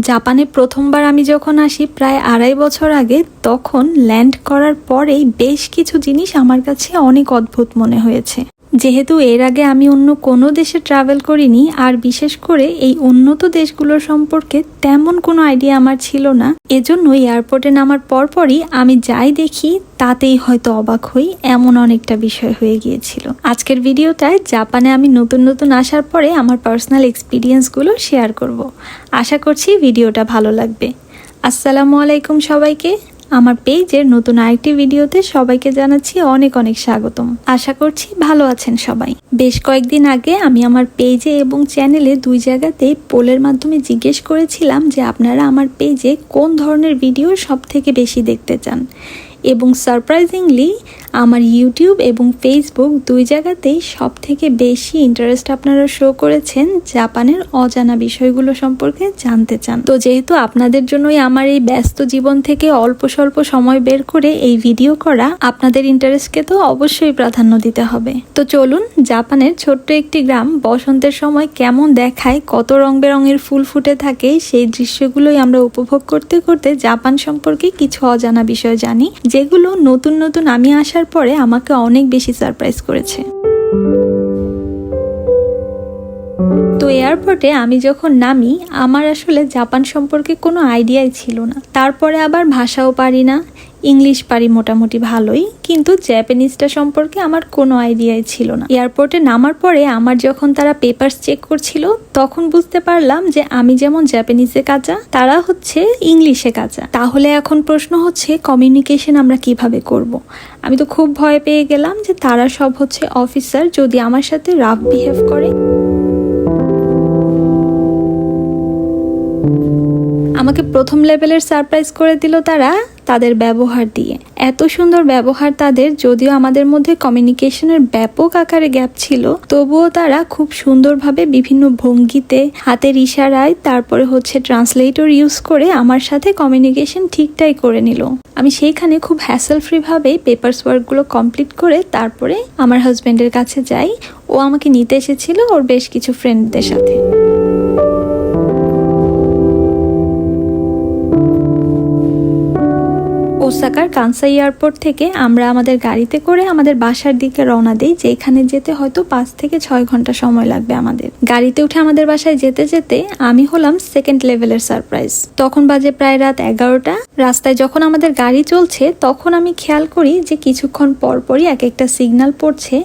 জাপানে প্রথমবার আমি যখন আসি প্রায় আড়াই বছর আগে, তখন ল্যান্ড করার পরেই বেশ কিছু জিনিস আমার কাছে অনেক অদ্ভুত মনে হয়েছে। যেহেতু এর আগে আমি অন্য কোনো দেশে ট্রাভেল করিনি, আর বিশেষ করে এই উন্নত দেশগুলোর সম্পর্কে তেমন কোনো আইডিয়া আমার ছিল না। এজন্য এয়ারপোর্টে নামার পরপরই আমি যাই দেখি, তাতেই হয়তো অবাক হই, এমন অনেকটা বিষয় হয়ে গিয়েছিল। আজকের ভিডিওটায় জাপানে আমি নতুন নতুন আসার পরে আমার পার্সোনাল এক্সপিরিয়েন্সগুলো শেয়ার করব। আশা করছি ভিডিওটা ভালো লাগবে। আসসালামু আলাইকুম সবাইকে। আমার পেজের নতুন আরেকটি ভিডিওতে সবাইকে জানাচ্ছি অনেক অনেক স্বাগতম। আশা করছি ভালো আছেন সবাই। বেশ কয়েকদিন আগে আমি আমার পেজে এবং চ্যানেলে দুই জায়গাতেই পোলের মাধ্যমে জিজ্ঞেস করেছিলাম যে আপনারা আমার পেজে কোন ধরনের ভিডিও সব থেকে বেশি দেখতে চান। এবং সারপ্রাইজিংলি আমার ইউটিউব এবং ফেসবুক দুই জায়গাতেই সব থেকে বেশি ইন্টারেস্ট আপনারা শো করেছেন জাপানের অজানা বিষয়গুলো সম্পর্কে জানতে চান। তো যেহেতু আপনাদের জন্যই আমার এই ব্যস্ত জীবন থেকে অল্প স্বল্প সময় বের করে এই ভিডিও করা, আপনাদের ইন্টারেস্টকে তো অবশ্যই প্রাধান্য দিতে হবে। তো চলুন জাপানের ছোট্ট একটি গ্রাম বসন্তের সময় কেমন দেখায়, কত রং বেরঙের ফুল ফুটে থাকে, সেই দৃশ্যগুলোই আমরা উপভোগ করতে করতে জাপান সম্পর্কে কিছু অজানা বিষয় জানি, যেগুলো নতুন নতুন আমি আসার পরে আমাকে অনেক বেশি সারপ্রাইজ করেছে। তো এয়ারপোর্টে আমি যখন নামি, আমার আসলে জাপান সম্পর্কে কোনো আইডিয়াই ছিল না। তারপরে আবার ভাষাও পারি না। ইংলিশ পারি মোটামুটি ভালোই, কিন্তু জ্যাপানিজটা সম্পর্কে আমার কোনো আইডিয়াই ছিল না। এয়ারপোর্টে নামার পরে আমার যখন তারা পেপার্স চেক করছিল, তখন বুঝতে পারলাম যে আমি যেমন জ্যাপানিজে কাঁচা, তারা হচ্ছে ইংলিশে কাঁচা। তাহলে এখন প্রশ্ন হচ্ছে কমিউনিকেশন আমরা কীভাবে করব। আমি তো খুব ভয় পেয়ে গেলাম যে তারা সব হচ্ছে অফিসার যদি আমার সাথে রাফ বিহেভ করে। আমাকে প্রথম লেভেলের সারপ্রাইজ করে দিল তারা। তাদের ব্যবহার দিয়ে। এত সুন্দর ব্যবহার তাদের, যদিও আমাদের মধ্যে কমিউনিকেশনের ব্যাপক আকারে গ্যাপ ছিল, তবুও তারা খুব সুন্দরভাবে বিভিন্ন ভঙ্গিতে, হাতের ইশারায়, তারপরে হচ্ছে ট্রান্সলেটর ইউজ করে আমার সাথে কমিউনিকেশন ঠিকটাই করে নিল। আমি সেইখানে খুব হ্যাসেল ফ্রি ভাবেই পেপার্স ওয়ার্কগুলো কমপ্লিট করে তারপরে আমার হাজব্যান্ডের কাছে যাই। ও আমাকে নিতে এসেছিল ওর বেশ কিছু ফ্রেন্ডদের সাথে। ওসাকার কানসা এয়ারপোর্ট থেকে আমরা আমাদের গাড়িতে করে আমাদের বাসার দিকে রওনা দিই, যেখানে যেতে হয়তো পাঁচ থেকে ছয় ঘণ্টা সময় লাগবে আমাদের। গাড়িতে উঠে আমাদের বাসায় যেতে যেতে আমি হলাম সেকেন্ড লেভেলের সারপ্রাইজ তখন বাজে প্রায় রাত এগারোটা। রাস্তায় যখন আমাদের গাড়ি চলছে, তখন আমি খেয়াল করি যে কিছুক্ষণ পর পরই এক একটা সিগনাল পড়ছে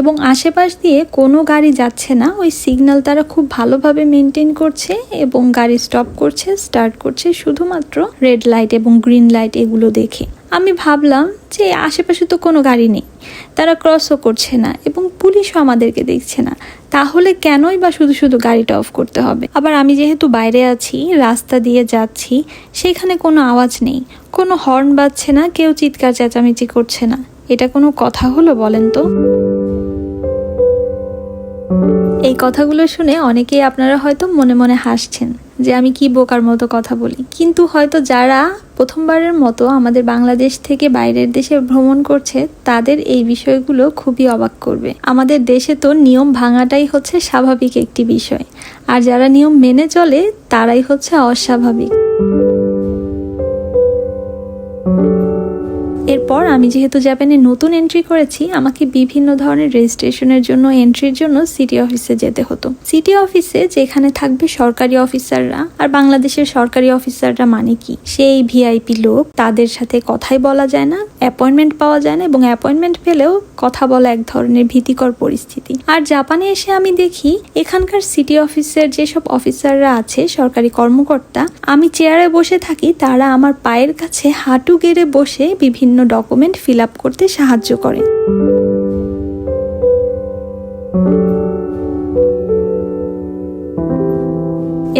এবং আশেপাশ দিয়ে কোনো গাড়ি যাচ্ছে না। ওই সিগনাল তারা খুব ভালোভাবে মেনটেন করছে এবং গাড়ি স্টপ করছে স্টার্ট করছে শুধুমাত্র রেড লাইট এবং গ্রিন লাইট এগুলো দেখে। আমি ভাবলাম যে আশেপাশে তো কোনো গাড়ি নেই। তারা ক্রসও করছে না এবং পুলিশও আমাদেরকে দেখছে না। তাহলে কেনই বা শুধু শুধু গাড়িটা অফ করতে হবে? আবার আমি যেহেতু বাইরে আছি, রাস্তা দিয়ে যাচ্ছি, সেখানে কোনো আওয়াজ নেই। কোনো হর্ন বাজছে না, কেউ চিৎকার চেঁচামেচি করছে না। এটা কোনো কথা হলো বলেন তো? এই কথাগুলো শুনে অনেকেই আপনারা হয়তো মনে মনে হাসছেন। যে আমি কি বোকার মতো কথা বলি। কিন্তু হয়তো যারা প্রথমবারের মতো আমাদের বাংলাদেশ থেকে বাইরের দেশে ভ্রমণ করছে, তাদের এই বিষয়গুলো খুবই অবাক করবে। আমাদের দেশে তো নিয়ম ভাঙাটাই হচ্ছে স্বাভাবিক একটি বিষয়। আর যারা নিয়ম মেনে চলে, তারাই হচ্ছে অস্বাভাবিক। এরপর আমি যেহেতু জাপানে নতুন এন্ট্রি করেছি আমাকে বিভিন্ন ধরনের রেজিস্ট্রেশনের জন্য এন্ট্রির জন্য সিটি অফিসে যেতে হতো। সিটি অফিসে যেখানে থাকবে সরকারি অফিসাররা আর বাংলাদেশের সরকারি অফিসাররা মানে কি? সেই ভিআইপি লোক তাদের সাথে কথাই বলা যায় না অ্যাপয়েন্টমেন্ট পাওয়া যায় না এবং অ্যাপয়েন্টমেন্ট পেলেও কথা বলা এক ধরনের ভীতিকর পরিস্থিতি। আর জাপানে এসে আমি দেখি এখানকার সিটি অফিসের যেসব অফিসাররা আছে সরকারি কর্মকর্তা আমি চেয়ারে বসে থাকি তারা আমার পায়ের কাছে হাঁটু গেড়ে বসে বিভিন্ন ডকুমেন্ট ফিল আপ করতে সাহায্য করে।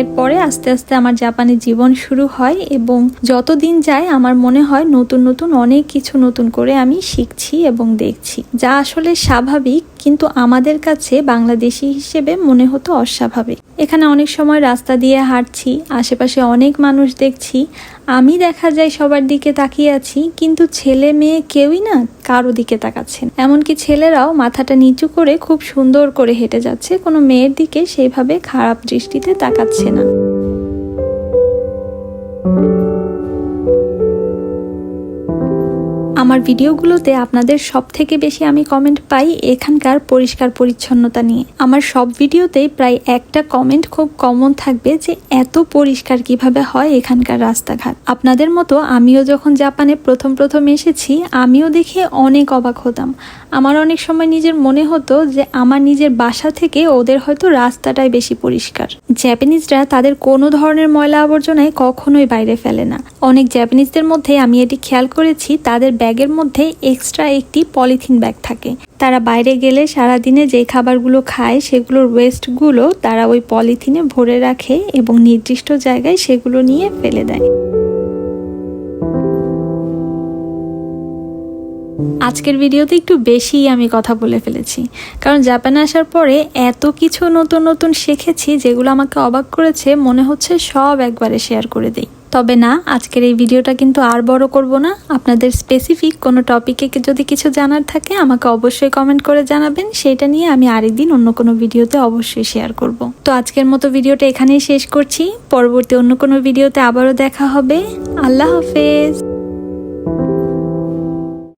এরপরে আস্তে আস্তে আমার জাপানে জীবন শুরু হয় এবং যত দিন যায় আমার মনে হয় নতুন নতুন অনেক কিছু নতুন করে আমি শিখছি এবং দেখছি। যা আসলে স্বাভাবিক কিন্তু আমাদের কাছে বাংলাদেশি হিসেবে মনে হতো অস্বাভাবিক। এখানে অনেক সময় রাস্তা দিয়ে হাঁটছি, আশেপাশে অনেক মানুষ দেখছি, আমি দেখা যায় সবার দিকে তাকিয়ে আছি, কিন্তু ছেলে মেয়ে কেউই না কারও দিকে তাকাচ্ছেন। এমনকি ছেলেরাও মাথাটা নিচু করে খুব সুন্দর করে হেঁটে যাচ্ছে, কোনো মেয়ের দিকে সেইভাবে খারাপ দৃষ্টিতে তাকাচ্ছে না। আমার ভিডিওগুলোতে আপনাদের সব থেকে বেশি আমি কমেন্ট পাই এখানকার পরিষ্কার পরিচ্ছন্নতা নিয়ে। আমার সব ভিডিওতেই প্রায় একটা কমেন্ট খুব কমন থাকবে যে, এত পরিষ্কার কীভাবে হয় এখানকার রাস্তাঘাট? আপনাদের মতো আমিও যখন জাপানে প্রথম প্রথম এসেছি, আমিও দেখে অনেক অবাক হতাম। আমার অনেক সময় নিজের মনে হতো যে, আমার নিজের বাসা থেকে ওদের হয়তো রাস্তাটাই বেশি পরিষ্কার। জ্যাপানিজরা তাদের কোনো ধরনের ময়লা আবর্জনায় কখনোই বাইরে ফেলে না। অনেক জ্যাপানিজদের মধ্যে আমি এটি খেয়াল করেছি, তাদের ব্যাগের মধ্যে এক্সট্রা একটি পলিথিন ব্যাগ থাকে। তারা বাইরে গেলে সারাদিনে যে খাবারগুলো খায়, সেগুলোর ওয়েস্টগুলো তারা ওই পলিথিনে ভরে রাখে এবং নির্দিষ্ট জায়গায় সেগুলো নিয়ে ফেলে দেয়। আজকের ভিডিওতে একটু বেশিই আমি কথা বলে ফেলেছি, কারণ জাপানে আসার পরে এত কিছু নতুন নতুন শিখেছি যেগুলো আমাকে অবাক করেছে, মনে হচ্ছে সব একবারে শেয়ার করে দেই। তবে না, আজকের এই ভিডিওটা কিন্তু আর বড় করব না। আপনাদের স্পেসিফিক কোনো টপিকে যদি কিছু জানার থাকে, আমাকে অবশ্যই কমেন্ট করে জানাবেন। সেটা নিয়ে আমি আরেকদিন অন্য কোনো ভিডিওতে অবশ্যই শেয়ার করব। তো আজকের মতো ভিডিওটা এখানেই শেষ করছি। পরবর্তী অন্য কোনো ভিডিওতে আবারও দেখা হবে। আল্লাহ হাফেজ।